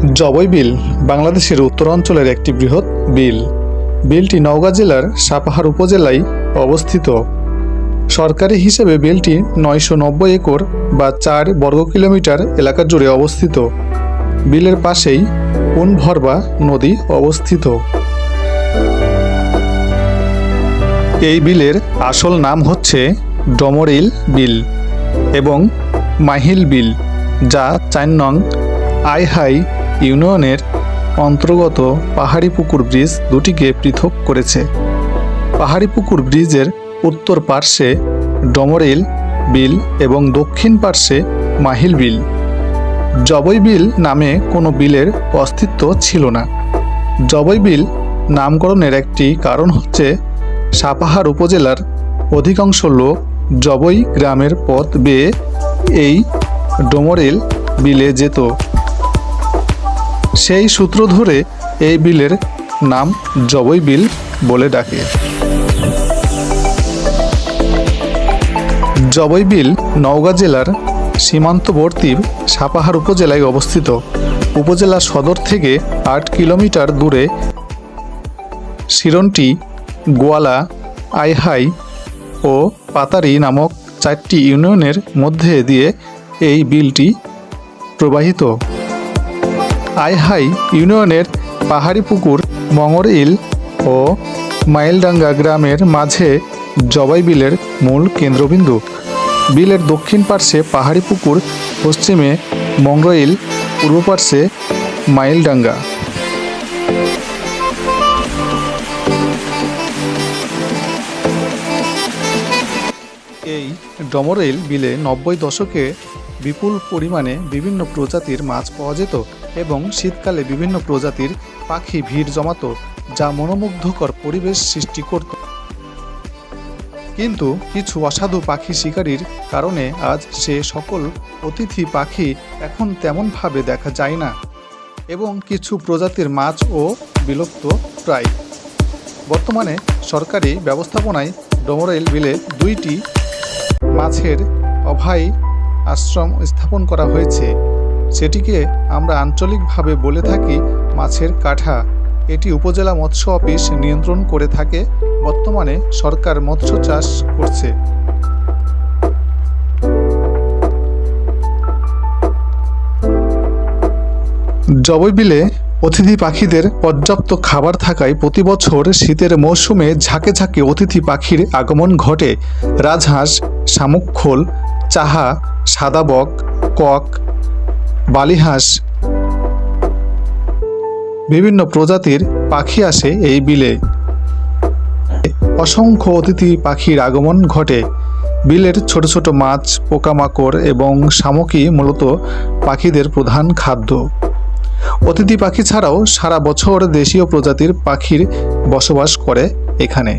জবই বিল বাংলাদেশের উত্তরাঞ্চলের একটি বৃহৎ বিল। বিলটি নওগাঁ জেলার সাপাহার উপজেলায় অবস্থিত। সরকারি হিসেবে বিলটি নয়শো নব্বই একর বা চার বর্গ কিলোমিটার এলাকা জুড়ে অবস্থিত। বিলের পাশেই উনভরবা নদী অবস্থিত। এই বিলের আসল নাম হচ্ছে ডমরিল বিল এবং মাহিল বিল, যা চার নং আইহাই ইউনিয়নের অন্তর্গত পাহাড়ি পুকুর ব্রিজ দুটিকে পৃথক করেছে। পাহাড়ি পুকুর ব্রিজের উত্তর পার্শ্বে ডমরিল বিল এবং দক্ষিণ পার্শ্বে মাহিল বিল। জবই বিল নামে কোনো বিলের অস্তিত্ব ছিল না। জবই বিল নামকরণের একটি কারণ হচ্ছে, সাপাহার উপজেলার অধিকাংশ লোক জবই গ্রামের পথ বেয়ে এই ডোমরেল বিলে যেত। সেই সূত্র ধরে এই বিলের নাম জবই বিল বলে ডাকে। জবই বিল নওগাঁ জেলার সীমান্তবর্তী সাপাহার উপজেলায় অবস্থিত। উপজেলা সদর থেকে আট কিলোমিটার দূরে শিরন্টি, গোয়ালা, আইহাই ও পাতারি নামক চারটি ইউনিয়নের মধ্যে দিয়ে এই বিলটি প্রবাহিত। আইহাই ইউনিয়নের পাহাড়ি পুকুর মঙরইল ও মাইলডাঙ্গা গ্রামের মাঝে জবাই বিলের মূল কেন্দ্রবিন্দু। বিলের দক্ষিণ পার্শ্বে পাহাড়ি পুকুর, পশ্চিমে মংরইল পূর্ব পার্শ্বে মাইলডাঙ্গা। এই ডমরেল বিলে নব্বই দশকে বিপুল পরিমাণে বিভিন্ন প্রজাতির মাছ পাওয়া যেত এবং শীতকালে বিভিন্ন প্রজাতির পাখি ভিড় জমাতো, যা মনোমুগ্ধকর পরিবেশ সৃষ্টি করত। কিন্তু কিছু অসাধু পাখি শিকারীর কারণে আজ সে সকল অতিথি পাখি এখন তেমনভাবে দেখা যায় না এবং কিছু প্রজাতির মাছ ও বিলুপ্ত প্রায়। বর্তমানে সরকারি ব্যবস্থাপনায় ডমরেল বিলে দুইটি মাছের অভয় আশ্রম স্থাপন করা হয়েছে। সেটিকে আমরা আঞ্চলিকভাবে বলে থাকি মাছের কাঠা। এটি উপজেলা মৎস্য অফিস নিয়ন্ত্রণ করে থাকে। বর্তমানে সরকার মৎস্য চাষ করছে। জবই বিলে অতিথি পাখিদের পর্যাপ্ত খাবার থাকায় প্রতি বছর শীতের মৌসুমে ঝাঁকে ঝাঁকে অতিথি পাখির আগমন ঘটে। রাজহাঁস, শামুক খোল চাহা, সাদা বক, কক, বালিহাঁস বিভিন্ন প্রজাতির পাখি আসে এই বিলে। অসংখ্য অতিথি পাখির আগমন ঘটে। বিলের ছোট ছোট মাছ, পোকামাকড় এবং শামুকই মূলত পাখিদের প্রধান খাদ্য। অতিথি পাখি ছাড়াও সারা বছর দেশীয় প্রজাতির পাখির বসবাস করে এখানে।